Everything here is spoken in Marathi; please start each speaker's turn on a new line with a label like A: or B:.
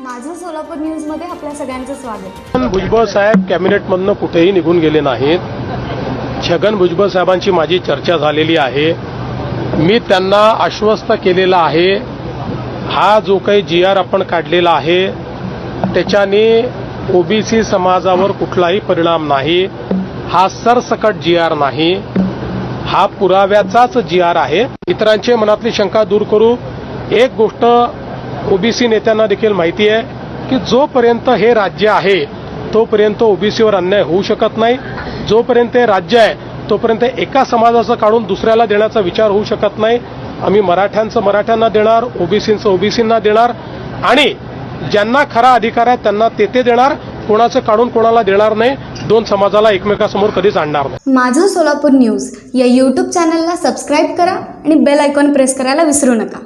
A: माझं सोलापूर आपल्या सगळ्यांचं स्वागत.
B: भुजबळ साहेब कॅबिनेटमधनं कुठेही निघून गेले नाहीत. छगन भुजबळ साहेबांची माझी चर्चा झालेली आहे. मी त्यांना आश्वस्त केलेलं आहे. हा जो काही जी आर आपण काढलेला आहे त्याच्याने ओबीसी समाजावर कुठलाही परिणाम नाही. हा सरसकट जी आर नाही. हा पुराव्याचाच जी आर आहे. इतरांचे मनातली शंका दूर करू. एक गोष्ट ओबीसी नेत्यांना देखील माहिती आहे की जोपर्यंत हे राज्य आहे तोपर्यंत ओबीसीवर अन्याय होऊ शकत नाही. जोपर्यंत हे राज्य आहे तोपर्यंत एका समाजाचं काढून दुसऱ्याला देण्याचा विचार होऊ शकत नाही. आम्ही मराठ्यांचं मराठ्यांना देणार ओबीसींचं ओबीसींना देणार आणि ज्यांना खरा अधिकार आहे त्यांना ते ते देणार. कोणाचं काढून कोणाला देणार नाही दोन समाजाला एकमेकासमोर कधीच आणणार नाही.
A: माझं सोलापूर न्यूज या यूट्यूब चॅनलला सबस्क्राईब करा आणि बेल आयकॉन प्रेस करायला विसरू नका.